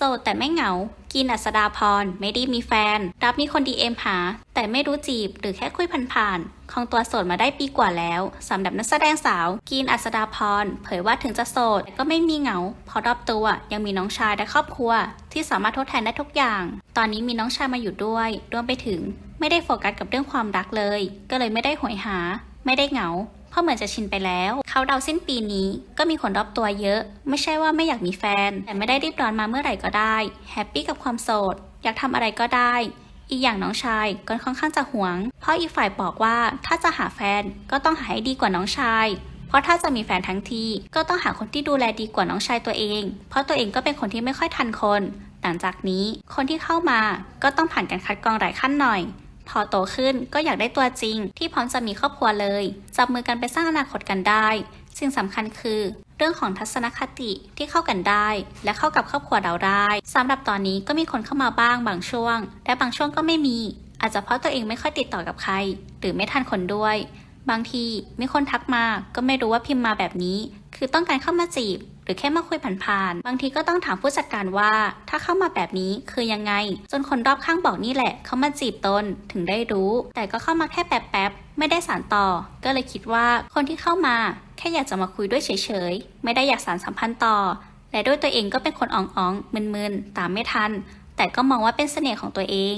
โสดแต่ไม่เหงา กินอัสดาพร ไม่ได้มีแฟน รับมีคนดีเอ็มหา แต่ไม่รู้จีบหรือแค่คุยผ่านๆ ของตัวโสดมาได้ปีกว่าแล้วสำหรับนักแสดงสาวกินอัสดาพร เผยว่าถึงจะโสดแต่ก็ไม่มีเหงา เพราะรอบตัวยังมีน้องชายและครอบครัว ที่สามารถทดแทนได้ทุกอย่าง ตอนนี้มีน้องชายมาอยู่ด้วยรวมไปถึง ไม่ได้โฟกัสกับเรื่องความรักเลย ก็เลยไม่ได้หวยหา ไม่ได้เหงา เพราะเหมือนจะชินไปแล้ว เขาเดาสิ้นปีนี้ก็มีคนรอบตัวเยอะ ไม่ใช่ว่าไม่อยากมีแฟน แต่ไม่ได้รีบร้อนมาเมื่อไหร่ก็ได้ แฮปปี้กับความโสด อยากทำอะไรก็ได้ อีกอย่างน้องชายก็ค่อนข้างจะหวง เพราะอีกฝ่ายบอกว่าถ้าจะหาแฟนก็ต้องหาให้ดีกว่าน้องชายเพราะถ้าจะมีแฟนทั้งทีก็ต้องหาคนที่ดูแลดีกว่าน้องชายตัวเอง เพราะตัวเองก็เป็นคนที่ไม่ค่อยทันคน หลังจากนี้คนที่เข้ามาก็ต้องผ่านการคัดกรองหลายขั้นหน่อย พอโตขึ้นก็อยากได้ตัวจริง ที่พร้อมจะมีครอบครัวเลย จับมือกันไปสร้างอนาคตกันได้ สิ่งสำคัญคือ เรื่องของทัศนคติที่เข้ากันได้ และเข้ากับครอบครัวเราได้สำหรับตอนนี้ก็มีคนเข้ามาบ้างบางช่วง และบางช่วงก็ไม่มี อาจจะเพราะตัวเองไม่ค่อยติดต่อกับใคร หรือไม่ทันคนด้วย บางทีมีคนทักมาก็ไม่รู้ว่าพิมพ์มาแบบนี้ คือต้องการเข้ามาจีบ หรือแค่มาคุยผ่านๆ บางทีก็ต้องถามผู้จัดการว่า ถ้าเข้ามาแบบนี้คือยังไง จนคนรอบข้างบอกนี่แหละ เขามาจีบตนถึงได้รู้ แต่ก็เข้ามาแค่แป๊บๆ ไม่ได้สานต่อ ก็เลยคิดว่าคนที่เข้ามา แค่อยากจะมาคุยด้วยเฉยๆ ไม่ได้อยากสานสัมพันธ์ต่อ และด้วยตัวเองก็เป็นคนอ่องๆมึนๆ ตามไม่ทัน แต่ก็มองว่าเป็นเสน่ห์ของตัวเอง